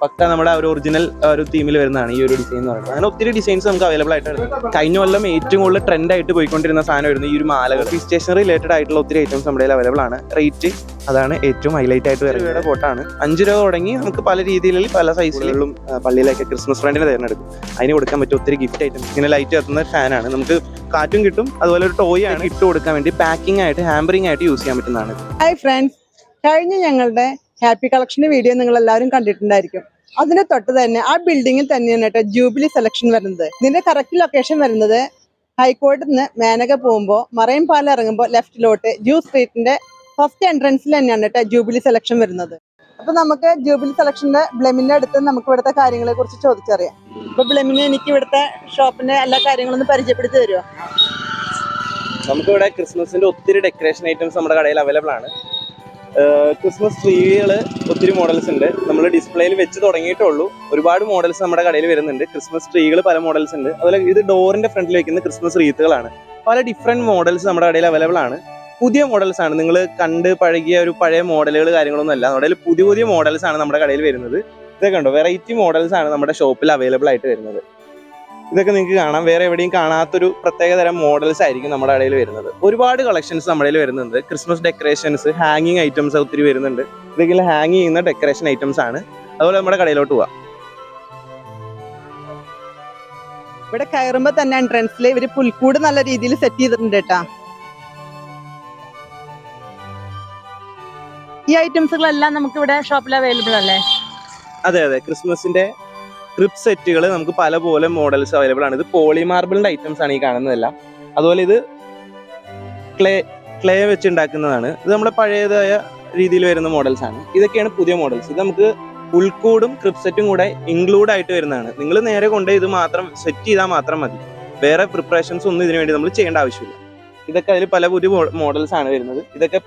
പക്ക നമ്മുടെ ഒരു ഒറിജിനൽ ഒരു തീമിൽ വരുന്നതാണ് ഈ ഒരു ഡിസൈൻ എന്ന് പറയുന്നത്. അങ്ങനെ ഒത്തിരി ഡിസൈൻസ് നമുക്ക് അവൈലബിൾ ആയിട്ടാണ് കഴിഞ്ഞ കൊല്ലം ഏറ്റവും കൂടുതൽ ട്രെൻഡ് ആയിട്ട് പോയിക്കൊണ്ടിരുന്ന സാധനമായിരുന്നു ഈ ഒരു മാലകൾ ഈ സ്റ്റേഷനറി റിലേറ്റഡ് ആയിട്ടുള്ള ഒത്തിരി ഐറ്റംസ് നമ്മുടെ അവൈലബിൾ ആണ്. റേറ്റ് അതാണ് ഏറ്റവും ഹൈലൈറ്റ് ആയിട്ട് വരുന്നത്. ഫോട്ടാണ് അഞ്ച് രൂപ തുടങ്ങി നമുക്ക് പല രീതിയിലും പല സൈസിലും പള്ളിയിലൊക്കെ ക്രിസ്മസ് ഫ്രണ്ടിന് തിരഞ്ഞെടുക്കും അതിന് കൊടുക്കാൻ പറ്റും ഒത്തിരി ഗിഫ്റ്റ് ഐറ്റംസ് ഇങ്ങനെ ലൈറ്റ് കത്തുന്ന ഫാനാണ് നമുക്ക് കാറ്റും കിട്ടും. അതുപോലെ ഒരു ടോയ് ആണ്. ഇട്ട് കൊടുക്കാൻ വേണ്ടി പാക്കിംഗ് ആയിട്ട് ഹാമ്പറിംഗ് ആയിട്ട് യൂസ് ചെയ്യാൻ പറ്റുന്നതാണ്. ഹായ് ഫ്രണ്ട്സ് കഴിഞ്ഞ ഞങ്ങളുടെ ഹാപ്പി കളക്ഷന്റെ വീഡിയോ നിങ്ങൾ എല്ലാവരും കണ്ടിട്ടുണ്ടായിരിക്കും. അതിന് തൊട്ട് തന്നെ ആ ബിൽഡിങ്ങിൽ തന്നെയാണ് കേട്ടോ ജൂബിലി സെലക്ഷൻ വരുന്നത്. ഇതിന്റെ കറക്റ്റ് ലൊക്കേഷൻ വരുന്നത് ഹൈക്കോർട്ടിൽ നിന്ന് മേനക പോകുമ്പോൾ മറൈൻ പാലം ഇറങ്ങുമ്പോൾ ലെഫ്റ്റിലോട്ട് ജൂ സ്ട്രീറ്റിന്റെ ഫസ്റ്റ് എൻട്രൻസിൽ തന്നെയാണ് കേട്ടോ ജൂബിലി സെലക്ഷൻ വരുന്നത്. അപ്പൊ നമുക്ക് ജൂബിലി സെലക്ഷന്റെ ബ്ലെമിന്റെ അടുത്ത് നമുക്ക് ഇവിടുത്തെ കാര്യങ്ങളെ കുറിച്ച് ചോദിച്ചറിയാം. അപ്പൊ ബ്ലെമിന് എനിക്ക് ഇവിടുത്തെ ഷോപ്പിന്റെ എല്ലാ കാര്യങ്ങളും ഒന്ന് പരിചയപ്പെടുത്തി തരുമോ നമുക്കിവിടെ ക്രിസ്മസിന്റെ ഒത്തിരി ഡെക്കറേഷൻ ഐറ്റംസ് നമ്മുടെ കടയിൽ അവൈലബിൾ ആണ്. ക്രിസ്മസ് ട്രീകൾ ഒത്തിരി മോഡൽസ് ഉണ്ട്. നമ്മൾ ഡിസ്പ്ലേയിൽ വെച്ച് തുടങ്ങിയിട്ടുള്ളൂ ഒരുപാട് മോഡൽസ് നമ്മുടെ കടയിൽ വരുന്നുണ്ട്. ക്രിസ്മസ് ട്രീകൾ പല മോഡൽസ് ഉണ്ട്. അതുപോലെ ഇത് ഡോറിന്റെ ഫ്രണ്ടിൽ വെക്കുന്ന ക്രിസ്മസ് റീത്തുകളാണ് പല ഡിഫറെന്റ് മോഡൽസ് നമ്മുടെ കടയിൽ അവൈലബിൾ ആണ്. പുതിയ മോഡൽസ് ആണ്. നിങ്ങൾ കണ്ട് പഴകിയ ഒരു പഴയ മോഡലുകൾ കാര്യങ്ങളൊന്നും അല്ല. നമ്മുടെ പുതിയ പുതിയ മോഡൽസ് ആണ് നമ്മുടെ കടയിൽ വരുന്നത്. ഇതൊക്കെ ഉണ്ടോ വെറൈറ്റി മോഡൽസ് ആണ് നമ്മുടെ ഷോപ്പിൽ അവൈലബിൾ ആയിട്ട് വരുന്നത്. ഇതൊക്കെ നിങ്ങൾക്ക് കാണാം. വേറെ എവിടെയും കാണാത്തൊരു പ്രത്യേക തരം മോഡൽസ് ആയിരിക്കും നമ്മുടെ ഇടയിൽ വരുന്നത്. ഒരുപാട് കളക്ഷൻസ് നമ്മുടെ ഇടയിൽ വരുന്നുണ്ട്. ക്രിസ്മസ് ഡെക്കറേഷൻസ് ഹാങ്ങിങ് ഐറ്റംസ് ഒത്തിരി വരുന്നുണ്ട്. ഇതൊക്കെ ഹാങ് ചെയ്യുന്ന ഡെക്കറേഷൻ ഐറ്റംസ് ആണ്. അതുപോലെ നമ്മുടെ കടയിലോട്ട് പോവാം. ഇവിടെ കയറുമ്പോ തന്നെ എൻട്രൻസിൽ ഇവർ പുൽക്കൂട് നല്ല രീതിയിൽ സെറ്റ് ചെയ്തിട്ടുണ്ട് കേട്ടാ. ഈ ഐറ്റംസുകളെല്ലാം നമുക്ക് ഇവിടെ ഷോപ്പിൽ അവൈലബിൾ അല്ലേ? അതെ അതെ. ക്രിസ്മസിന്റെ ക്രിപ്പ് സെറ്റുകൾ നമുക്ക് പല പോലെ മോഡൽസ് അവൈലബിൾ ആണ്. ഇത് പോളി മാർബിളിന്റെ ഐറ്റംസ് ആണ് ഈ കാണുന്നതല്ല. അതുപോലെ ഇത് ക്ലേ ക്ലേ വെച്ച് ഉണ്ടാക്കുന്നതാണ്. ഇത് നമ്മുടെ പഴയതായ രീതിയിൽ വരുന്ന മോഡൽസ് ആണ്. ഇതൊക്കെയാണ് പുതിയ മോഡൽസ് ഇത് നമുക്ക് ഉൾക്കൂടും ക്രിപ്പ് സെറ്റും കൂടെ ഇൻക്ലൂഡ് ആയിട്ട് വരുന്നതാണ്. നിങ്ങൾ നേരെ കൊണ്ട് ഇത് മാത്രം സെറ്റ് ചെയ്താൽ മാത്രം മതി. വേറെ പ്രിപ്പറേഷൻസ് ഒന്നും ഇതിനു വേണ്ടി നമ്മൾ ചെയ്യേണ്ട ആവശ്യമില്ല. ഇതൊക്കെ അതിൽ പല പുതിയ മോഡൽസ് ആണ് വരുന്നത്. ഇതൊക്കെ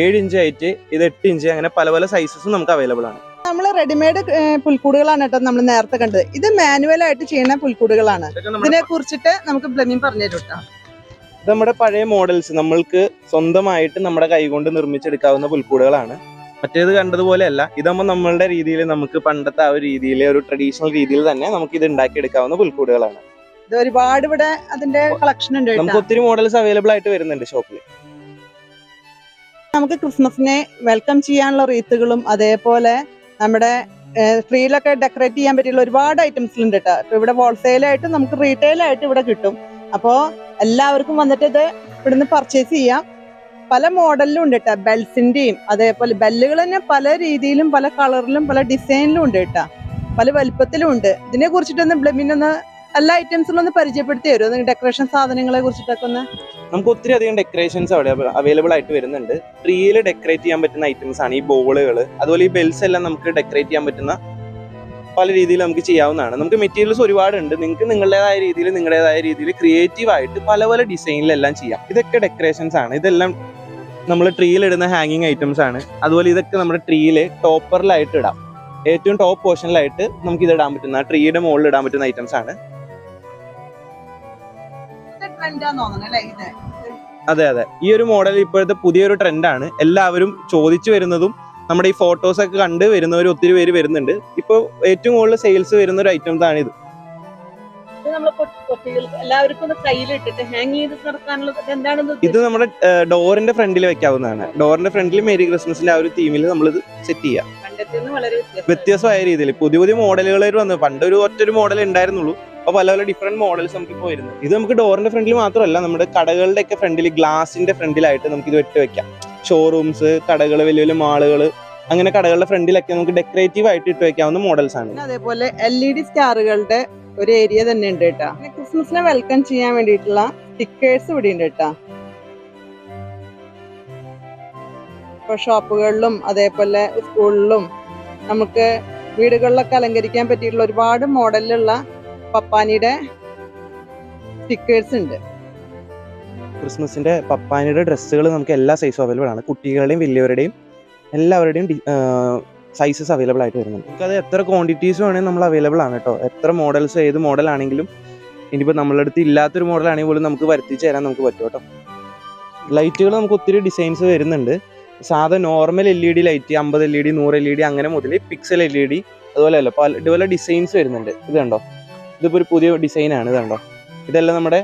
ഏഴ് ഇഞ്ച് ആയിട്ട് ഇത് എട്ട് ഇഞ്ച് അങ്ങനെ പല പല സൈസസും നമുക്ക് അവൈലബിൾ ആണ്. നമ്മൾ റെഡിമെയ്ഡ് പുൽക്കൂടുകളാണ് കേട്ടോ നമ്മൾ നേരത്തെ കണ്ടത്. ഇത് മാനുവൽ ആയിട്ട് ചെയ്യുന്ന പുൽക്കൂടുകളാണ്. ഇതിനെ കുറിച്ചിട്ട് നമുക്ക് ബ്ലമിൻ പറഞ്ഞു കേട്ടോ. ഇത് നമ്മുടെ പഴയ മോഡൽസ് നമ്മൾക്ക് സ്വന്തമായിട്ട് നമ്മുടെ കൈകൊണ്ട് നിർമ്മിച്ചെടുക്കാവുന്ന പുൽക്കൂടുകളാണ്. മറ്റേത് കണ്ടതുപോലെയല്ല. ഇതാകുമ്പോൾ നമ്മളുടെ രീതിയിൽ നമുക്ക് പണ്ടത്തെ ആ ഒരു രീതിയിൽ ഒരു ട്രഡീഷണൽ രീതിയിൽ തന്നെ നമുക്ക് ഇത് ഉണ്ടാക്കിയെടുക്കാവുന്ന പുൽക്കൂടുകളാണ്. ഇത് ഒരുപാട് ഇവിടെ അതിന്റെ കളക്ഷൻ ഉണ്ട് നമുക്ക് ഒത്തിരി മോഡൽസ് അവൈലബിൾ ആയിട്ട് വരുന്നുണ്ട് ഷോപ്പിൽ നമുക്ക് ക്രിസ്മസിനെ വെൽക്കം ചെയ്യാനുള്ള റീത്തുകളും അതേപോലെ നമ്മുടെ സ്ത്രീയിലൊക്കെ ഡെക്കറേറ്റ് ചെയ്യാൻ പറ്റിയുള്ള ഒരുപാട് ഐറ്റംസ് ഉണ്ട് കേട്ടോ ഇപ്പൊ ഇവിടെ ഹോൾസെയിലായിട്ട് നമുക്ക് റീറ്റെയിൽ ആയിട്ട് ഇവിടെ കിട്ടും. അപ്പോൾ എല്ലാവർക്കും വന്നിട്ട് ഇത് ഇവിടുന്ന് പർച്ചേസ് ചെയ്യാം. പല മോഡലിലും ഉണ്ട് കേട്ടോ ബെൽസിന്റെയും അതേപോലെ ബെല്ലുകൾ തന്നെ പല രീതിയിലും പല കളറിലും പല ഡിസൈനിലും ഉണ്ട് കേട്ടോ പല വലുപ്പത്തിലും ഉണ്ട്. ഇതിനെ കുറിച്ചിട്ടൊന്ന് ബ്ലമിനൊന്ന് എല്ലാ ഐറ്റംസിലും ഒന്ന് പരിചയപ്പെടുത്തി തരുമോ ഡെക്കറേഷൻ സാധനങ്ങളെ കുറിച്ചിട്ടൊക്കെ ഒന്ന്? നമുക്ക് ഒത്തിരി അധികം ഡെക്കറേഷൻസ് അവിടെ അവൈലബിൾ ആയിട്ട് വരുന്നുണ്ട്. ട്രീയിൽ ഡെക്കറേറ്റ് ചെയ്യാൻ പറ്റുന്ന ഐറ്റംസ് ആണ് ഈ ബോളുകൾ അതുപോലെ ഈ ബെൽസ് എല്ലാം നമുക്ക് ഡെക്കറേറ്റ് ചെയ്യാൻ പറ്റുന്ന പല രീതിയിൽ നമുക്ക് ചെയ്യാവുന്നതാണ്. നമുക്ക് മെറ്റീരിയൽസ് ഒരുപാടുണ്ട്. നിങ്ങൾക്ക് നിങ്ങളുടേതായ രീതിയിൽ നിങ്ങളുടേതായ രീതിയിൽ ക്രിയേറ്റീവ് ആയിട്ട് പല പല ഡിസൈനിലെല്ലാം ചെയ്യാം. ഇതൊക്കെ ഡെക്കറേഷൻസ് ആണ്. ഇതെല്ലാം നമ്മൾ ട്രീയിൽ ഇടുന്ന ഹാങ്ങിങ് ഐറ്റംസ് ആണ്. അതുപോലെ ഇതൊക്കെ നമ്മുടെ ട്രീയിലെ ടോപ്പറിലായിട്ട് ഇടാം. ഏറ്റവും ടോപ്പ് പോർഷനിലായിട്ട് നമുക്ക് ഇത് ഇടാൻ പറ്റുന്ന ട്രീയുടെ മുകളിൽ ഇടാൻ പറ്റുന്ന ഐറ്റംസ് ആണ്. ട്രെൻഡാന്ന് തോന്നുന്നു അല്ലേ ഇത്? അതെ അതെ. ഈ ഒരു മോഡൽ ഇപ്പോഴത്തെ പുതിയൊരു ട്രെൻഡാണ്. എല്ലാവരും ചോദിച്ചു വരുന്നതും നമ്മുടെ ഈ ഫോട്ടോസ് ഒക്കെ കണ്ട് വരുന്നവർ ഒത്തിരി പേര് വരുന്നുണ്ട്. ഇപ്പോൾ ഏറ്റവും കൂടുതൽ സെയിൽസ് വരുന്ന ഒരു ഐറ്റംസ് ആണ് ഇത് ഇത് നമ്മുടെ ഡോറിന്റെ ഫ്രണ്ടിൽ വെക്കാവുന്നതാണ്. ഡോറിന്റെ ഫ്രണ്ടിൽ മേരി ക്രിസ്മസിന്റെ ആ ഒരു തീമിൽ നമ്മൾ ഇത് സെറ്റ് ചെയ്യാം. വ്യത്യസ്തമായ രീതിയിൽ പുതിയ പുതിയ മോഡലുകൾ വന്നു പണ്ട് ഒരു ഒറ്റൊരു മോഡൽ ഉണ്ടായിരുന്നുള്ളൂ അപ്പൊ പല പല ഡിഫറെന്റ് മോഡൽസ് നമുക്ക് ഇപ്പോൾ വരുന്നത്. ഇത് നമുക്ക് ഡോറിന്റെ ഫ്രണ്ടിൽ മാത്രമല്ല നമ്മുടെ കടകളുടെ ഒക്കെ ഫ്രണ്ടിൽ ഗ്ലാസിന്റെ ഫ്രണ്ടിലായിട്ട് നമുക്ക് ഇത് വെട്ടി വെക്കാം. ഷോറൂംസ് കടകൾ വലിയ വലിയ മാളുകൾ അങ്ങനെ കടകളുടെ ഫ്രണ്ടിലൊക്കെ നമുക്ക് ഡെക്കറേറ്റീവ് ആയിട്ട് ഇട്ട് വെക്കാവുന്ന മോഡൽസ് ആണ്. അതേപോലെ എൽ ഇ ഡി സ്റ്റാറുകളുടെ ഒരു ഏരിയ തന്നെ ഉണ്ട് കേട്ടോ. ക്രിസ്മസിനെ വെൽക്കം ചെയ്യാൻ വേണ്ടിയിട്ടുള്ള സ്റ്റിക്കേഴ്സ് ഇവിടെ ഉണ്ട് കേട്ടോ. ഇപ്പൊ ഷോപ്പുകളിലും അതേപോലെ സ്കൂളിലും നമുക്ക് വീടുകളിലൊക്കെ അലങ്കരിക്കാൻ പറ്റിയിട്ടുള്ള ഒരുപാട് മോഡലിലുള്ള പപ്പാനിയുടെ സ്റ്റിക്കേഴ്സ് ഉണ്ട്. ക്രിസ്മസിന്റെ പപ്പാനിയുടെ ഡ്രസ്സുകൾ നമുക്ക് എല്ലാ സൈസും അവൈലബിൾ ആണ്. കുട്ടികളുടെയും വലിയവരുടെയും എല്ലാവരുടെയും സൈസസ് അവൈലബിൾ ആയിട്ട് വരുന്നുണ്ട്. നമുക്കത് എത്ര ക്വാണ്ടിറ്റീസ് വേണമെങ്കിൽ നമ്മൾ അവൈലബിൾ ആണ് കേട്ടോ. എത്ര മോഡൽസ് ഏത് മോഡൽ ആണെങ്കിലും ഇനിയിപ്പോൾ നമ്മളെ അടുത്ത് ഇല്ലാത്തൊരു മോഡൽ ആണെങ്കിൽ പോലും നമുക്ക് വരുത്തിച്ച് തരാൻ നമുക്ക് പറ്റും കേട്ടോ. ലൈറ്റുകൾ നമുക്ക് ഒത്തിരി ഡിസൈൻസ് വരുന്നുണ്ട്. സാധാ normal L E D light അമ്പത് എൽ ഇ ഡി നൂറ് എൽ ഇ ഡി അങ്ങനെ മുതൽ പിക്സൽ എൽ ഇ ഡി അതുപോലെ അല്ല പല ഡിസൈൻസ് വരുന്നുണ്ട്. ഇത് കണ്ടോ? ഇതിപ്പോൾ ഒരു പുതിയ ഡിസൈനാണ് ഇതുണ്ടോ ഇതെല്ലാം നമ്മുടെ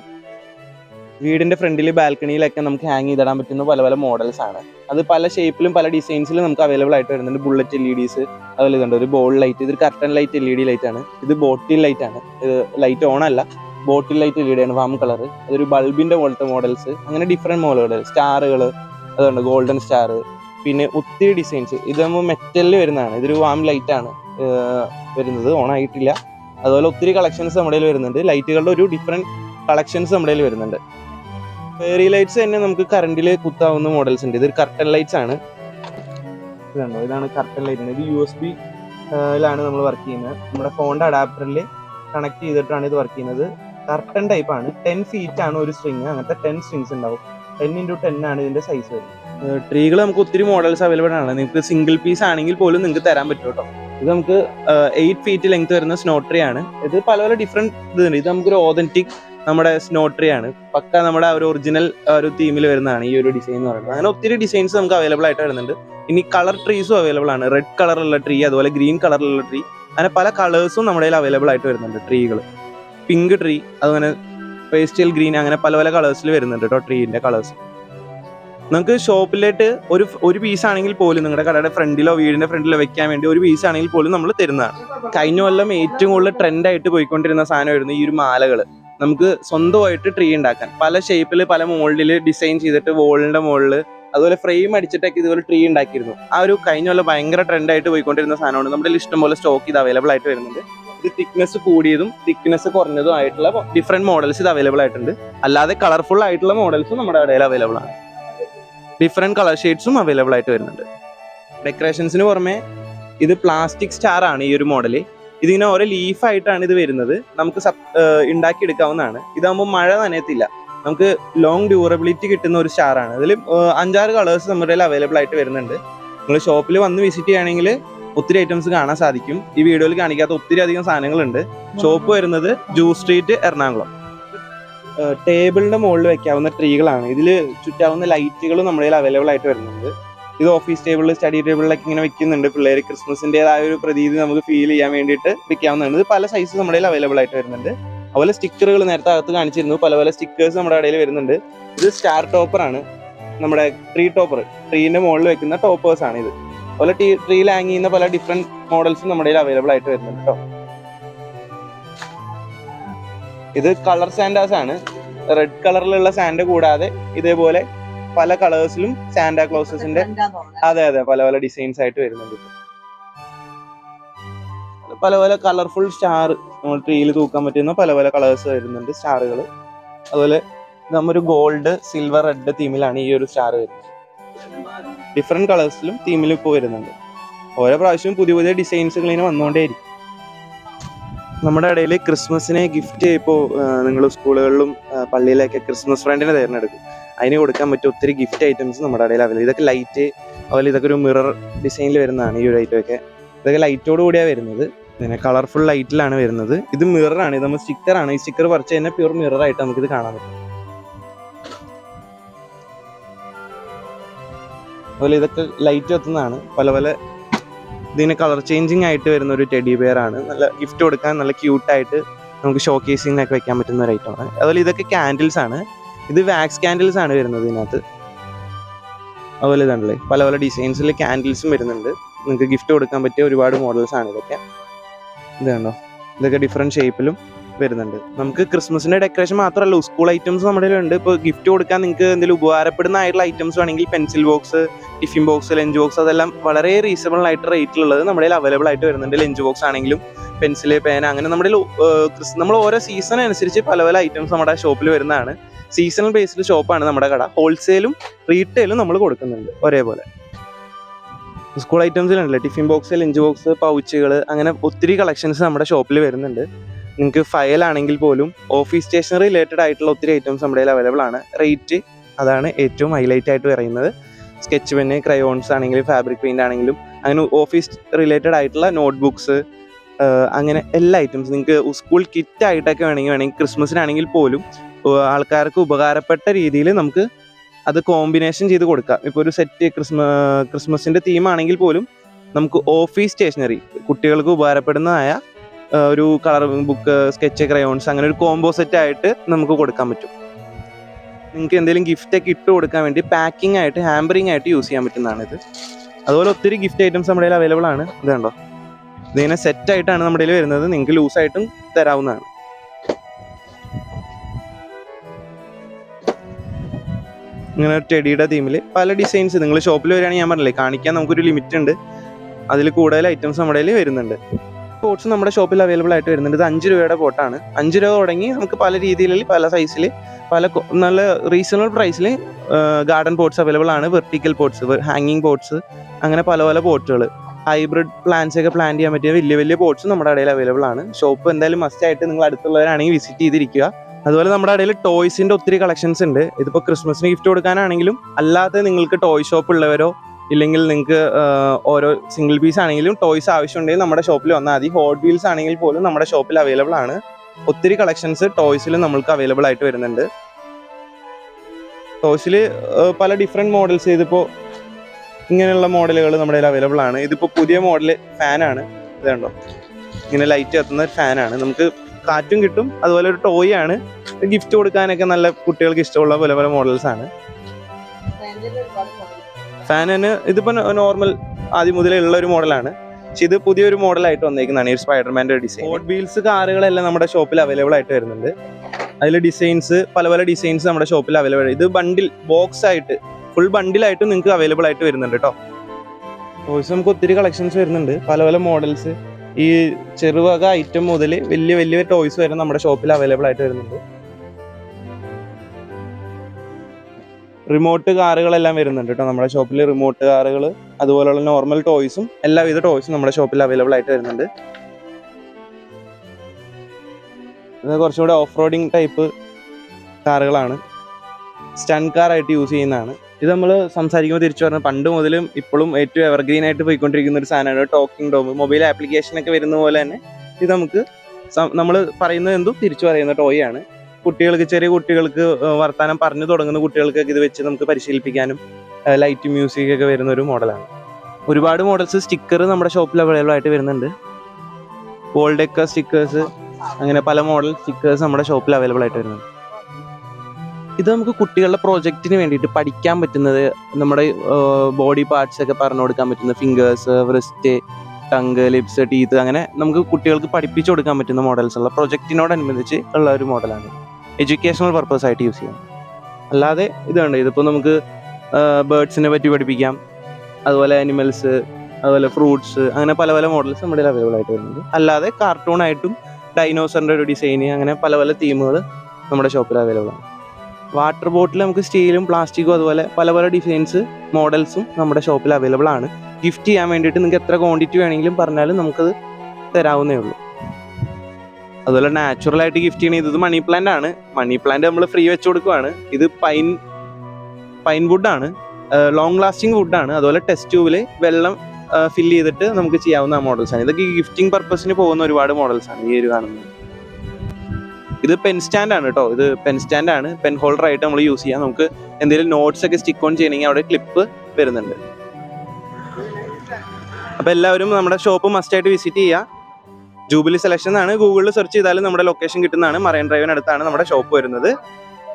വീടിന്റെ ഫ്രണ്ടിൽ ബാൽക്കണിയിലൊക്കെ നമുക്ക് ഹാങ് ചെയ്തിടാൻ പറ്റുന്ന പല പല മോഡൽസ് ആണ്. അത് പല ഷേപ്പിലും പല ഡിസൈൻസിലും നമുക്ക് അവൈലബിൾ ആയിട്ട് വരുന്നുണ്ട്. ബുള്ളറ്റ് എൽ ഇ ഡിസ് അതുപോലെ ഇതുണ്ട്. ഒരു ബോൾ ലൈറ്റ് ഇത് curtain light L E D light ആണ്. ഇത് ബോട്ടിൽ ലൈറ്റ് ആണ്. ഇത് ലൈറ്റ് ഓൺ അല്ല bottle light L E D ആണ് വാം കളർ അതൊരു ബൾബിന്റെ പോലത്തെ മോഡൽസ് അങ്ങനെ ഡിഫറെന്റ് മോഡലുകൾ സ്റ്റാറുകൾ അതുണ്ട് ഗോൾഡൻ സ്റ്റാർ പിന്നെ ഒത്തിരി ഡിസൈൻസ് ഇതാകുമ്പോൾ മെറ്റലിൽ വരുന്നതാണ്. ഇതൊരു വാം ലൈറ്റ് ആണ് വരുന്നത്. ഓൺ ആയിട്ടില്ല. അതുപോലെ ഒത്തിരി കളക്ഷൻസ് നമ്മുടെ കയ്യിൽ വരുന്നുണ്ട്. ലൈറ്റുകളുടെ ഒരു ഡിഫറെന്റ് കളക്ഷൻസ് നമ്മുടെ കയ്യിൽ വരുന്നുണ്ട്. ഫെയറി ലൈറ്റ്സ് തന്നെ നമുക്ക് കറണ്ടിൽ കുത്താവുന്ന മോഡൽസ് ഉണ്ട്. ഇതൊരു കർട്ടൻ ലൈറ്റ്സ് ആണ്. ഇതുണ്ടോ ഇതാണ് കർട്ടൻ ലൈറ്റ് ഇത് യു എസ് ബി ലാണ് നമ്മൾ വർക്ക് ചെയ്യുന്നത്. നമ്മുടെ ഫോണിന്റെ അഡാപ്റ്ററിൽ കണക്ട് ചെയ്തിട്ടാണ് ഇത് വർക്ക് ചെയ്യുന്നത്. കർട്ടൻ ടൈപ്പ് ആണ്. ടെൻ ഫീറ്റ് ആണ് ഒരു സ്ട്രിങ് അങ്ങനത്തെ ടെൻ സ്ട്രിങ്സ് ഉണ്ടാവും. ടെൻ ഇന്റു ടെൻ ആണ് ഇതിന്റെ സൈസ് വരുന്നത്. ട്രീകൾ നമുക്ക് ഒത്തിരി മോഡൽസ് അവൈലബിൾ ആണ്. നിങ്ങൾക്ക് സിംഗിൾ പീസ് ആണെങ്കിൽ പോലും നിങ്ങൾക്ക് തരാൻ പറ്റും കേട്ടോ. ഇത് നമുക്ക് എയ്റ്റ് ഫീറ്റ് ലെങ്ത് വരുന്ന സ്നോ ട്രീ ആണ്. ഇത് പല പല ഡിഫറെന്റ് ഇതുണ്ട്. ഇത് നമുക്കൊരു ഓതന്റിക് നമ്മുടെ സ്നോ ട്രീ ആണ്. പക്ക നമ്മുടെ ഒരു ഒറിജിനൽ ഒരു തീമിൽ വരുന്നതാണ് ഈ ഒരു ഡിസൈൻ എന്ന് പറയുന്നത്. അങ്ങനെ ഒത്തിരി ഡിസൈൻസ് നമുക്ക് അവൈലബിൾ ആയിട്ട് വരുന്നുണ്ട്. ഇനി കളർ ട്രീസും അവൈലബിൾ ആണ്. റെഡ് കളറുള്ള ട്രീ അതുപോലെ ഗ്രീൻ കളറുള്ള ട്രീ അങ്ങനെ പല കളേഴ്സും നമ്മുടെ കയ്യിൽ അവൈലബിൾ ആയിട്ട് വരുന്നുണ്ട് ട്രീകൾ പിങ്ക് ട്രീ അതുപോലെ പേസ്റ്റൽ ഗ്രീൻ അങ്ങനെ പല പല കളേഴ്സിൽ വരുന്നുണ്ട് കേട്ടോ ട്രീന്റെ കളേഴ്സ് നിങ്ങൾക്ക് ഷോപ്പിലേക്ക് ഒരു ഒരു പീസ് ആണെങ്കിൽ പോലും നിങ്ങളുടെ കടയുടെ ഫ്രണ്ടിലോ വീടിന്റെ ഫ്രണ്ടിലോ വെക്കാൻ വേണ്ടി ഒരു പീസ് ആണെങ്കിൽ പോലും നമ്മൾ തരുന്നതാണ്. കഴിഞ്ഞ കൊല്ലം ഏറ്റവും കൂടുതൽ ട്രെൻഡ് ആയിട്ട് പോയിക്കൊണ്ടിരുന്ന സാധനമായിരുന്നു ഈ ഒരു മാലകൾ നമുക്ക് സ്വന്തമായിട്ട് ട്രീ ഉണ്ടാക്കാൻ. പല ഷേപ്പിൽ പല മോൾഡിൽ ഡിസൈൻ ചെയ്തിട്ട് വോളിന്റെ മുകളിൽ അതുപോലെ ഫ്രെയിം അടിച്ചിട്ടൊക്കെ ഇതുപോലെ ട്രീ ഉണ്ടാക്കിയിരുന്നു. ആ ഒരു കഴിഞ്ഞ കൊല്ലം ഭയങ്കര ട്രെൻഡ് ആയിട്ട് പോയിക്കൊണ്ടിരുന്ന സാധനമാണ്. നമ്മുടെ ഇഷ്ടം പോലെ സ്റ്റോക്ക് ഇത് അവൈലബിൾ ആയിട്ട് വരുന്നുണ്ട്. ഇത് തിക്നെസ് കൂടിയതും തിക്നെസ് കുറഞ്ഞതും ആയിട്ടുള്ള ഡിഫറെന്റ് മോഡൽസ് ഇത് അവൈലബിൾ ആയിട്ടുണ്ട്. അല്ലാതെ കളർഫുൾ ആയിട്ടുള്ള മോഡൽസും നമ്മുടെ കടയിൽ അവൈലബിൾ ആണ്. ഡിഫറെന്റ് കളർ ഷെയ്ഡ്സും അവൈലബിൾ ആയിട്ട് വരുന്നുണ്ട്. ഡെക്കറേഷൻസിന് പുറമെ ഇത് പ്ലാസ്റ്റിക് സ്റ്റാർ ആണ് ഈ ഒരു മോഡൽ ഇതിങ്ങനെ ഓരോ ലീഫായിട്ടാണ് ഇത് വരുന്നത്. നമുക്ക് ഉണ്ടാക്കി എടുക്കാവുന്നതാണ്. ഇതാകുമ്പോൾ മഴ നനയത്തില്ല. നമുക്ക് ലോങ് ഡ്യൂറബിലിറ്റി കിട്ടുന്ന ഒരു സ്റ്റാർ ആണ്. ഇതിൽ അഞ്ചാറ് കളേഴ്സ് നമ്മുടെ കയ്യിൽ അവൈലബിൾ ആയിട്ട് വരുന്നുണ്ട്. നിങ്ങൾ ഷോപ്പിൽ വന്ന് വിസിറ്റ് ചെയ്യുകയാണെങ്കിൽ ഒത്തിരി ഐറ്റംസ് കാണാൻ സാധിക്കും. ഈ വീഡിയോയിൽ കാണിക്കാത്ത ഒത്തിരി അധികം സാധനങ്ങളുണ്ട്. ഷോപ്പ് വരുന്നത് ജൂ സ്ട്രീറ്റ് എറണാകുളം. ടേബിളിന്റെ മുകളിൽ വെക്കാവുന്ന ട്രീകളാണ്. ഇതിൽ ചുറ്റാവുന്ന ലൈറ്റുകളും നമ്മുടെ കയ്യിൽ അവൈലബിൾ ആയിട്ട് വരുന്നുണ്ട്. ഇത് ഓഫീസ് ടേബിളിൽ സ്റ്റഡി ടേബിളിലൊക്കെ ഇങ്ങനെ വെക്കുന്നുണ്ട്. പിള്ളേർ ക്രിസ്മസിന്റെതായ ഒരു പ്രതീതി നമുക്ക് ഫീൽ ചെയ്യാൻ വേണ്ടിയിട്ട് വെക്കാവുന്നതാണ്. ഇത് പല സൈസ് നമ്മുടെ കയ്യിൽ അവൈലബിൾ ആയിട്ട് വരുന്നുണ്ട്. അതുപോലെ സ്റ്റിക്കറുകൾ നേരത്തെ അകത്ത് കാണിച്ചിരുന്നു. പല പല സ്റ്റിക്കേഴ്സ് നമ്മുടെ ഇടയിൽ വരുന്നുണ്ട്. ഇത് സ്റ്റാർ ടോപ്പർ ആണ്. നമ്മുടെ ട്രീ ടോപ്പർ ട്രീന്റെ മുകളിൽ വെക്കുന്ന ടോപ്പേഴ്സ് ആണ് ഇത്. അതുപോലെ ട്രീ ലാങ് ചെയ്യുന്ന പല ഡിഫറെന്റ് മോഡൽസും നമ്മുടെ കയ്യിൽ അവൈലബിൾ ആയിട്ട് വരുന്നുണ്ട് കേട്ടോ ഇത് കളർ സാൻഡാസ് ആണ്. റെഡ് കളറിലുള്ള സാൻഡ് കൂടാതെ ഇതേപോലെ പല കളേഴ്സിലും സാന്റാ ക്ലോസസിന്റെ അതെ അതെ പല പല ഡിസൈൻസ് ആയിട്ട് വരുന്നുണ്ട് പല പല കളർഫുൾ സ്റ്റാർ നമ്മൾ ട്രീയിൽ തൂക്കാൻ പറ്റുന്ന പല പല കളേഴ്സ് വരുന്നുണ്ട് സ്റ്റാറുകൾ അതുപോലെ നമ്മൊരു ഗോൾഡ് സിൽവർ റെഡ് തീമിലാണ് ഈ ഒരു സ്റ്റാർ വരുന്നത്. ഡിഫറെന്റ് കളേഴ്സിലും തീമിലും ഇപ്പോൾ വരുന്നുണ്ട്. ഓരോ പ്രാവശ്യവും പുതിയ പുതിയ ഡിസൈൻസുകൾ ഇങ്ങനെ വന്നുകൊണ്ടേയിരിക്കും. നമ്മുടെ ഇടയിൽ ക്രിസ്മസിനെ ഗിഫ്റ്റ് ഇപ്പോൾ നിങ്ങൾ സ്കൂളുകളിലും പള്ളിയിലൊക്കെ ക്രിസ്മസ് ഫ്രണ്ടിനെ തിരഞ്ഞെടുക്കും അതിന് കൊടുക്കാൻ പറ്റിയ ഒത്തിരി ഗിഫ്റ്റ് ഐറ്റംസ് നമ്മുടെ ഇടയിൽ അവൈലബിൾ. ഇതൊക്കെ ലൈറ്റ് അതുപോലെ ഇതൊക്കെ ഒരു മിറർ ഡിസൈനിൽ വരുന്നതാണ് ഈ ഒരു ഐറ്റം ഒക്കെ. ഇതൊക്കെ ലൈറ്റോട് കൂടിയാണ് വരുന്നത്. പിന്നെ കളർഫുൾ ലൈറ്റിലാണ് വരുന്നത്. ഇത് മിററാണ് ഇത് നമ്മൾ സ്റ്റിക്കറാണ് ഈ സ്റ്റിക്കർ പറിച്ച് കഴിഞ്ഞാൽ പ്യൂർ മിറർ ആയിട്ട് നമുക്കിത് കാണാൻ പറ്റും. അതുപോലെ ഇതൊക്കെ ലൈറ്റ് എത്തുന്നതാണ് പല പല ഇതിന് കളർ ചേഞ്ചിങ് ആയിട്ട് വരുന്ന ഒരു ടെഡി ബെയർ ആണ്. നല്ല ഗിഫ്റ്റ് കൊടുക്കാൻ നല്ല ക്യൂട്ടായിട്ട് നമുക്ക് ഷോ കേസിങ്ങിനൊക്കെ വെക്കാൻ പറ്റുന്ന ഒരു ഐറ്റമാണ് അതുപോലെ ഇതൊക്കെ ക്യാൻഡിൽസ് ആണ്. ഇത് വാക്സ് ക്യാൻഡിൽസ് ആണ് വരുന്നത് ഇതിനകത്ത്. അതുപോലെ ഇതാണല്ലേ പല പല ഡിസൈൻസിൽ ക്യാൻഡിൽസും വരുന്നുണ്ട്. നിങ്ങൾക്ക് ഗിഫ്റ്റ് കൊടുക്കാൻ പറ്റിയ ഒരുപാട് മോഡൽസ് ആണ് ഇതൊക്കെ. ഇതാണോ ഇതൊക്കെ ഡിഫറെന്റ് ഷേപ്പിലും വരുന്നുണ്ട്. നമുക്ക് ക്രിസ്മസിന്റെ ഡെക്കറേഷൻ മാത്രമല്ല സ്കൂൾ ഐറ്റംസ് നമ്മുടെ ഉണ്ട് ഇപ്പോൾ ഗിഫ്റ്റ് കൊടുക്കാൻ നിങ്ങൾക്ക് എന്തെങ്കിലും ഉപകാരപ്പെടുന്ന ആയിട്ടുള്ള ഐറ്റംസ് വേണമെങ്കിൽ pencil box tiffin box lunch box അതെല്ലാം വളരെ റീസണബിൾ ആയിട്ട് റേറ്റിലുള്ളത് നമ്മുടെ അവൈലബിൾ ആയിട്ട് വരുന്നുണ്ട്. ലഞ്ച് ബോക്സ് ആണെങ്കിലും പെൻസിൽ പേന അങ്ങനെ നമ്മുടെ നമ്മൾ ഓരോ സീസൺ അനുസരിച്ച് പല പല ഐറ്റംസ് നമ്മുടെ ഷോപ്പിൽ വരുന്നതാണ്. സീസണൽ ബേസ്ഡ് ഷോപ്പാണ് നമ്മുടെ കട. ഹോൾസെയിലും റീറ്റെയിലും നമ്മൾ കൊടുക്കുന്നുണ്ട് ഒരേപോലെ. സ്കൂൾ ഐറ്റംസിലുണ്ടല്ലോ ടിഫിൻ ബോക്സ് ലഞ്ച് ബോക്സ് പൗച്ചുകൾ അങ്ങനെ ഒത്തിരി കളക്ഷൻസ് നമ്മുടെ ഷോപ്പിൽ വരുന്നുണ്ട്. നിങ്ങൾക്ക് ഫയൽ ആണെങ്കിൽ പോലും ഓഫീസ് സ്റ്റേഷനറി റിലേറ്റഡ് ആയിട്ടുള്ള ഒത്തിരി ഐറ്റംസ് നമ്മുടെ അവൈലബിൾ ആണ്. റേറ്റ് അതാണ് ഏറ്റവും ഹൈലൈറ്റ് ആയിട്ട് പറയുന്നത്. സ്കെച്ച് പെന്ന് ക്രയോൺസ് ആണെങ്കിലും ഫാബ്രിക് പെയിന്റ് ആണെങ്കിലും അങ്ങനെ ഓഫീസ് റിലേറ്റഡ് ആയിട്ടുള്ള നോട്ട്ബുക്സ് അങ്ങനെ എല്ലാ ഐറ്റംസ് നിങ്ങൾക്ക് സ്കൂൾ കിറ്റ് ആയിട്ടൊക്കെ വേണമെങ്കിൽ വേണമെങ്കിൽ ക്രിസ്മസിനാണെങ്കിൽ പോലും ആൾക്കാർക്ക് ഉപകാരപ്പെട്ട രീതിയിൽ നമുക്ക് അത് കോമ്പിനേഷൻ ചെയ്ത് കൊടുക്കാം. ഇപ്പോൾ ഒരു സെറ്റ് ക്രിസ്മ ക്രിസ്മസിന്റെ തീമാണെങ്കിൽ പോലും നമുക്ക് ഓഫീസ് സ്റ്റേഷനറി കുട്ടികൾക്ക് ഉപകാരപ്പെടുന്നതായ ഒരു കളർ ബുക്ക് സ്കെച്ച് ക്രയോൺസ് അങ്ങനെ ഒരു കോംബോ സെറ്റ് ആയിട്ട് നമുക്ക് കൊടുക്കാൻ പറ്റും. നിങ്ങൾക്ക് എന്തെങ്കിലും ഗിഫ്റ്റ് ഒക്കെ ഇട്ട് കൊടുക്കാൻ വേണ്ടി പാക്കിംഗ് ആയിട്ട് ഹാമ്പറിംഗ് ആയിട്ട് യൂസ് ചെയ്യാൻ പറ്റുന്നതാണ് ഇത്. അതുപോലെ ഒത്തിരി ഗിഫ്റ്റ് ഐറ്റംസ് നമ്മുടെ കയ്യിൽ അവൈലബിൾ ആണ്. ഇതുണ്ടോ ഇതിങ്ങനെ സെറ്റ് ആയിട്ടാണ് നമ്മുടെ കയ്യിൽ വരുന്നത്. നിങ്ങൾക്ക് ലൂസ് ആയിട്ടും തരാവുന്നതാണ്. ഇങ്ങനെ ടെഡിയുടെ തീമിൽ പല ഡിസൈൻസ് നിങ്ങൾ ഷോപ്പിൽ വരികയാണെങ്കിൽ ഞാൻ പറഞ്ഞില്ലേ കാണിക്കാൻ നമുക്കൊരു ലിമിറ്റ് ഉണ്ട്. അതിൽ കൂടുതൽ ഐറ്റംസ് നമ്മുടെ കയ്യിൽ വരുന്നുണ്ട്. പോട്ട്സ് നമ്മുടെ ഷോപ്പിൽ അവൈലബിൾ ആയിട്ട് വരുന്നുണ്ട്. ഇത് അഞ്ച് രൂപയുടെ പോട്ടാണ് അഞ്ച് രൂപ തുടങ്ങി നമുക്ക് പല രീതിയിൽ പല സൈസിൽ പല നല്ല റീസണബിൾ പ്രൈസിൽ ഗാർഡൻ പോട്ട്സ് അവൈലബിൾ ആണ്. വെർട്ടിക്കൽ പോട്ട്സ് ഹാങ്ങിങ് പോട്ട്സ് അങ്ങനെ പല പല പോട്ടുകൾ ഹൈബ്രിഡ് പ്ലാന്റ്സ് ഒക്കെ പ്ലാൻ ചെയ്യാൻ പറ്റിയ വലിയ വലിയ പോട്ട്സ് നമ്മുടെ ഇടയിൽ അവൈലബിൾ ആണ്. ഷോപ്പ് എന്തായാലും മസ്റ്റ് ആയിട്ട് നിങ്ങൾ അടുത്തുള്ളവരാണെങ്കിൽ വിസിറ്റ് ചെയ്തിരിക്കുക. അതുപോലെ നമ്മുടെ ഇടയിൽ ടോയ്സിന്റെ ഒത്തിരി കളക്ഷൻസ് ഉണ്ട്. ഇതിപ്പോൾ ക്രിസ്മസിന് ഗിഫ്റ്റ് കൊടുക്കാനാണെങ്കിലും അല്ലാതെ നിങ്ങൾക്ക് ടോയ് ഷോപ്പ് ഉള്ളവരോ ഇല്ലെങ്കിൽ നിങ്ങൾക്ക് ഓരോ സിംഗിൾ പീസ് ആണെങ്കിലും ടോയ്സ് ആവശ്യമുണ്ടെങ്കിൽ നമ്മുടെ ഷോപ്പിൽ വന്നാൽ മതി. ഹോട്ട് വീൽസ് ആണെങ്കിൽ പോലും നമ്മുടെ ഷോപ്പിൽ അവൈലബിൾ ആണ്. ഒത്തിരി കളക്ഷൻസ് ടോയ്സിൽ നമ്മൾക്ക് അവൈലബിൾ ആയിട്ട് വരുന്നുണ്ട്. ടോയ്സിൽ പല ഡിഫറെന്റ് മോഡൽസ് ഇതിപ്പോൾ ഇങ്ങനെയുള്ള മോഡലുകൾ നമ്മുടെ കയ്യിൽ അവൈലബിൾ ആണ്. ഇതിപ്പോൾ പുതിയ മോഡൽ ഫാനാണ് ഇതുണ്ടോ ഇങ്ങനെ ലൈറ്റ് എത്തുന്ന ഒരു ഫാനാണ് നമുക്ക് കാറ്റും കിട്ടും. അതുപോലെ ഒരു ടോയ് ആണ്. ഗിഫ്റ്റ് കൊടുക്കാനൊക്കെ നല്ല കുട്ടികൾക്ക് ഇഷ്ടമുള്ള പല പല മോഡൽസ് ആണ്. ഫാനിന് ഇതിപ്പോൾ നോർമൽ ആദ്യം മുതലേ ഉള്ള ഒരു മോഡലാണ്. പക്ഷെ ഇത് പുതിയൊരു മോഡലായിട്ട് വന്നേക്കുന്നതാണ് ഈ സ്പൈഡർമാന്റെ ഡിസൈൻ. ഹോട്ട് വീൽസ് കാറുകളെല്ലാം നമ്മുടെ ഷോപ്പിൽ അവൈലബിൾ ആയിട്ട് വരുന്നുണ്ട്. അതിൽ ഡിസൈൻസ് പല പല ഡിസൈൻസ് നമ്മുടെ ഷോപ്പിൽ അവൈലബിൾ ഇത് ബണ്ടിൽ ബോക്സ് ആയിട്ട് ഫുൾ ബണ്ടിലായിട്ട് നിങ്ങൾക്ക് അവൈലബിൾ ആയിട്ട് വരുന്നുണ്ട് കേട്ടോ ടോയ്സ് നമുക്ക് ഒത്തിരി കളക്ഷൻസ് വരുന്നുണ്ട്. പല പല മോഡൽസ് ഈ ചെറുവക ഐറ്റം മുതൽ വലിയ വലിയ ടോയ്സ് വരെ നമ്മുടെ ഷോപ്പിൽ അവൈലബിൾ ആയിട്ട് വരുന്നുണ്ട്. റിമോട്ട് കാറുകളെല്ലാം വരുന്നുണ്ട് കേട്ടോ. നമ്മുടെ ഷോപ്പിൽ റിമോട്ട് കാറുകൾ അതുപോലുള്ള നോർമൽ ടോയ്സും എല്ലാവിധ ടോയ്സും നമ്മുടെ ഷോപ്പിൽ അവൈലബിൾ ആയിട്ട് വരുന്നുണ്ട്. ഇത് കുറച്ചുകൂടെ ഓഫ് റോഡിങ് ടൈപ്പ് കാറുകളാണ്. സ്റ്റൺ കാർ ആയിട്ട് യൂസ് ചെയ്യുന്നതാണ്. ഇത് നമ്മൾ സംസാരിക്കുമ്പോൾ തിരിച്ചു പറഞ്ഞാൽ പണ്ട് മുതലും ഇപ്പോഴും ഏറ്റവും എവർഗ്രീൻ ആയിട്ട് പോയിക്കൊണ്ടിരിക്കുന്ന ഒരു സാധനമാണ് ടോക്കിംഗ് ഡോം മൊബൈൽ ആപ്ലിക്കേഷൻ ഒക്കെ വരുന്ന പോലെ തന്നെ ഇത് നമുക്ക് നമ്മൾ പറയുന്നത് എന്തും തിരിച്ചു പറയുന്ന ടോയ് ആണ്. കുട്ടികൾക്ക് ചെറിയ കുട്ടികൾക്ക് വർത്തമാനം പറഞ്ഞു തുടങ്ങുന്ന കുട്ടികൾക്കൊക്കെ ഇത് വെച്ച് നമുക്ക് പരിശീലിപ്പിക്കാനും ലൈറ്റ് മ്യൂസിക് ഒക്കെ വരുന്ന ഒരു മോഡലാണ്. ഒരുപാട് മോഡൽസ് സ്റ്റിക്കർ നമ്മുടെ ഷോപ്പിൽ അവൈലബിൾ ആയിട്ട് വരുന്നുണ്ട്. വോൾഡെക്ക സ്റ്റിക്കേഴ്സ് അങ്ങനെ പല മോഡൽ സ്റ്റിക്കേഴ്സ് നമ്മുടെ ഷോപ്പിൽ അവൈലബിൾ ആയിട്ട് വരുന്നുണ്ട്. ഇത് നമുക്ക് കുട്ടികളുടെ പ്രോജക്റ്റിന് വേണ്ടിയിട്ട് പഠിക്കാൻ പറ്റുന്നത് നമ്മുടെ ബോഡി പാർട്സ് ഒക്കെ പറഞ്ഞു കൊടുക്കാൻ പറ്റുന്ന fingers wrist tongue lips teeth അങ്ങനെ നമുക്ക് കുട്ടികൾക്ക് പഠിപ്പിച്ചു കൊടുക്കാൻ പറ്റുന്ന മോഡൽസ് ഉള്ള പ്രൊജക്റ്റിനോടനുബന്ധിച്ച് ഉള്ള ഒരു മോഡലാണ് എഡ്യൂക്കേഷണൽ പർപ്പസ് ആയിട്ട് യൂസ് ചെയ്യാം. അല്ലാതെ ഇതുണ്ട് ഇതിപ്പോൾ നമുക്ക് ബേർഡ്സിനെ പറ്റി പഠിപ്പിക്കാം. അതുപോലെ അനിമൽസ് അതുപോലെ ഫ്രൂട്ട്സ് അങ്ങനെ പല പല മോഡൽസ് നമ്മുടെ അവൈലബിൾ ആയിട്ട് വരുന്നുണ്ട്. അല്ലാതെ കാർട്ടൂൺ ആയിട്ടും ഡൈനോസറിന്റെ ഒരു ഡിസൈൻ അങ്ങനെ പല പല തീമുകൾ നമ്മുടെ ഷോപ്പിൽ അവൈലബിൾ ആണ്. വാട്ടർ ബോട്ടിൽ നമുക്ക് സ്റ്റീലും പ്ലാസ്റ്റിക്കും അതുപോലെ പല പല ഡിസൈൻസ് മോഡൽസും നമ്മുടെ ഷോപ്പിൽ അവൈലബിൾ ആണ്. ഗിഫ്റ്റ് ചെയ്യാൻ വേണ്ടിയിട്ട് നിങ്ങൾക്ക് എത്ര ക്വാണ്ടിറ്റി വേണമെങ്കിലും പറഞ്ഞാലും നമുക്കത് തരാവുന്നേ ഉള്ളൂ. അതുപോലെ നാച്ചുറൽ ആയിട്ട് ഗിഫ്റ്റ് ചെയ്യണ ഇത് മണി പ്ലാന്റ് ആണ്. മണി പ്ലാന്റ് നമ്മൾ ഫ്രീ വെച്ച് കൊടുക്കുവാണ്. ഇത് പൈൻ പൈൻ വുഡാണ് ലോങ് ലാസ്റ്റിംഗ് വുഡാണ് അതുപോലെ ടെസ്റ്റ് ട്യൂബിൽ വെള്ളം ഫില്ല് ചെയ്തിട്ട് നമുക്ക് ചെയ്യാവുന്ന മോഡൽസ് ആണ്. ഇതൊക്കെ ഗിഫ്റ്റിംഗ് പർപ്പസിന് പോകുന്ന ഒരുപാട് മോഡൽസ് ആണ് ഈ ഒരു കാണുന്നത്. ഇത് പെൻ സ്റ്റാൻഡ് ആണ് കേട്ടോ ഇത് പെൻ സ്റ്റാൻഡ് ആണ്. പെൻ ഹോൾഡർ ആയിട്ട് നമ്മൾ യൂസ് ചെയ്യാം. നമുക്ക് എന്തെങ്കിലും നോട്ട്സ് ഒക്കെ സ്റ്റിക്ക് ഓൺ ചെയ്യണമെങ്കിൽ അവിടെ ക്ലിപ്പ് വരുന്നുണ്ട്. അപ്പൊ എല്ലാവരും നമ്മുടെ ഷോപ്പ് മസ്റ്റായിട്ട് വിസിറ്റ് ചെയ്യുക ജൂബിലി സെലക്ഷൻ ആണ്. ഗൂഗിളിൽ സെർച്ച് ചെയ്താലും നമ്മുടെ ലൊക്കേഷൻ കിട്ടുന്നതാണ്. മറൈൻ ഡ്രൈവിന് അടുത്താണ് നമ്മുടെ ഷോപ്പ് വരുന്നത്.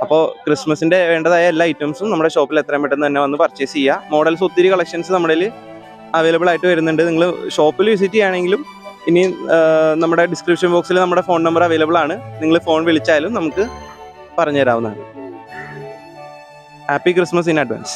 അപ്പോൾ ക്രിസ്മസിന്റെ വേണ്ടതായ എല്ലാ ഐറ്റംസും നമ്മുടെ ഷോപ്പിൽ എത്രയും പെട്ടെന്ന് തന്നെ വന്ന് പർച്ചേസ് ചെയ്യുക മോഡൽസ് ഒത്തിരി കളക്ഷൻസ് നമ്മുടെ അവൈലബിൾ ആയിട്ട് വരുന്നുണ്ട്. നിങ്ങൾ ഷോപ്പിൽ വിസിറ്റ് ചെയ്യുകയാണെങ്കിലും ഇനി നമ്മുടെ ഡിസ്ക്രിപ്ഷൻ ബോക്സിൽ നമ്മുടെ ഫോൺ നമ്പർ അവൈലബിൾ ആണ്. നിങ്ങൾ ഫോൺ വിളിച്ചാലും നമുക്ക് പറഞ്ഞു തരാവുന്നതാണ് ഹാപ്പി ക്രിസ്മസ് ഇൻ അഡ്വാൻസ്.